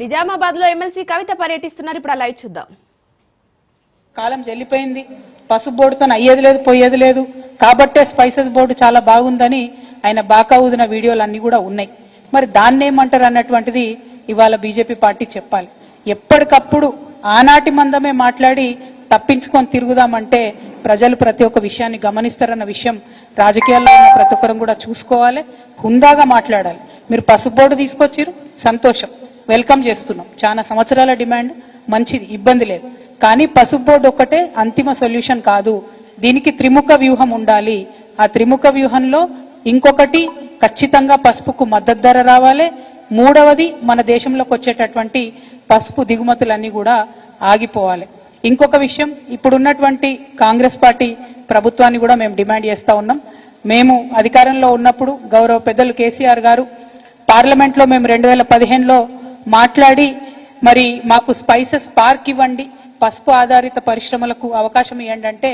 నిజామాబాద్లో ఎమ్మెల్సీ కవిత పర్యటిస్తున్నారు. ఇప్పుడు అలా చూద్దాం. కాలం చెల్లిపోయింది. పసుపు బోర్డుతో అయ్యేది లేదు పోయేది లేదు. కాబట్టే స్పైసెస్ బోర్డు చాలా బాగుందని ఆయన బాకా ఊదిన వీడియోలు అన్ని కూడా ఉన్నాయి. మరి దాన్నేమంటారు అన్నటువంటిది ఇవాళ బీజేపీ పార్టీ చెప్పాలి. ఎప్పటికప్పుడు ఆనాటి మందమే మాట్లాడి తప్పించుకొని తిరుగుదామంటే ప్రజలు ప్రతి ఒక్క విషయాన్ని గమనిస్తారన్న విషయం రాజకీయాల్లో ఉన్న ప్రతి ఒక్కరం కూడా చూసుకోవాలి హుందాగా మాట్లాడాలి. మీరు పసుపు బోర్డు తీసుకొచ్చిరు సంతోషం. వెల్కమ్ చేస్తున్నాం. చాలా సంవత్సరాల డిమాండ్ మంచిది ఇబ్బంది లేదు. కానీ పసుపు బోర్డు ఒక్కటే అంతిమ సొల్యూషన్ కాదు. దీనికి త్రిముఖ వ్యూహం ఉండాలి. ఆ త్రిముఖ వ్యూహంలో ఇంకొకటి ఖచ్చితంగా పసుపుకు మద్దతు ధర రావాలి. మూడవది మన దేశంలోకి వచ్చేటటువంటి పసుపు దిగుమతులన్నీ కూడా ఆగిపోవాలి. ఇంకొక విషయం ఇప్పుడున్నటువంటి కాంగ్రెస్ పార్టీ ప్రభుత్వాన్ని కూడా మేము డిమాండ్ చేస్తూ ఉన్నాం. మేము అధికారంలో ఉన్నప్పుడు గౌరవ పెద్దలు కేసీఆర్ గారు పార్లమెంట్లో మేము రెండు వేల పదిహేనులో మాట్లాడి మరి మాకు స్పైసెస్ పార్క్ ఇవ్వండి పసుపు ఆధారిత పరిశ్రమలకు అవకాశం ఇవ్వండి అంటే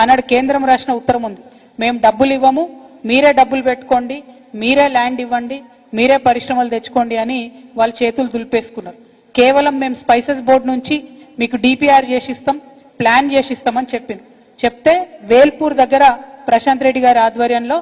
ఆనాడు కేంద్రం రాసిన ఉత్తరం ఉంది. మేము డబ్బులు ఇవ్వము మీరే డబ్బులు పెట్టుకోండి మీరే ల్యాండ్ ఇవ్వండి మీరే పరిశ్రమలు తెచ్చుకోండి అని వాళ్ళ చేతులు దులిపేసుకున్నారు. కేవలం మేము స్పైసెస్ బోర్డు నుంచి మీకు డిపిఆర్ చేసిస్తాం ప్లాన్ చేసిస్తామని చెప్పింది చెప్తే వేల్పూర్ దగ్గర ప్రశాంత్ రెడ్డి గారి ఆధ్వర్యంలో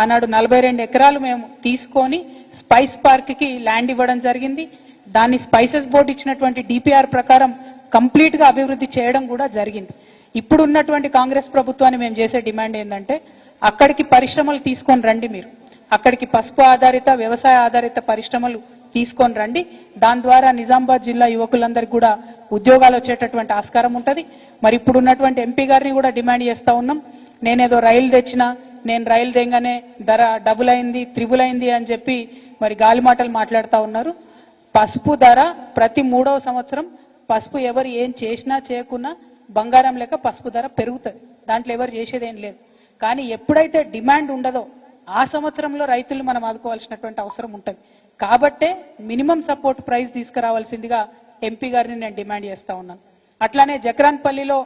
ఆనాడు నలభై రెండు ఎకరాలు మేము తీసుకొని స్పైస్ పార్క్కి ల్యాండ్ ఇవ్వడం జరిగింది. దాన్ని స్పైసెస్ బోర్డు ఇచ్చినటువంటి డిపిఆర్ ప్రకారం కంప్లీట్గా అభివృద్ధి చేయడం కూడా జరిగింది. ఇప్పుడు ఉన్నటువంటి కాంగ్రెస్ ప్రభుత్వాన్ని మేము చేసే డిమాండ్ ఏంటంటే అక్కడికి పరిశ్రమలు తీసుకొని రండి మీరు. అక్కడికి పసుపు ఆధారిత వ్యవసాయ ఆధారిత పరిశ్రమలు తీసుకొని రండి. దాని ద్వారా నిజామాబాద్ జిల్లా యువకులందరికీ కూడా ఉద్యోగాలు వచ్చేటటువంటి ఆస్కారం ఉంటుంది. మరి ఇప్పుడు ఉన్నటువంటి ఎంపీ గారిని కూడా డిమాండ్ చేస్తా ఉన్నాం. నేనేదో రైలు తెచ్చినా నేను రైలు తెంగానే ధర డబుల్ అయింది త్రిబుల్ అయింది అని చెప్పి మరి గాలి మాటలు మాట్లాడుతూ ఉన్నారు. పసుపు ధర ప్రతి మూడవ సంవత్సరం పసుపు ఎవరు ఏం చేసినా చేయకున్నా బంగారం లెక్క పసుపు ధర పెరుగుతుంది. దాంట్లో ఎవరు చేసేదేం లేదు. కానీ ఎప్పుడైతే డిమాండ్ ఉండదో ఆ సంవత్సరంలో రైతులు మనం ఆదుకోవాల్సినటువంటి అవసరం ఉంటుంది. కాబట్టే మినిమం సపోర్ట్ ప్రైస్ తీసుకురావాల్సిందిగా ఎంపీ గారిని నేను డిమాండ్ చేస్తా ఉన్నాను. అట్లానే జక్రాన్పల్లిలో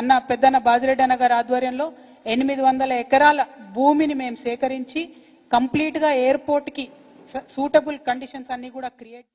అన్న పెద్దన్న బాజిరెడ్డి అన్న గారి ఆధ్వర్యంలో ఎనిమిది వందల ఎకరాల భూమిని మేము సేకరించి కంప్లీట్గా ఎయిర్పోర్ట్కి సూటబుల్ కండిషన్స్ అన్నీ కూడా క్రియేట్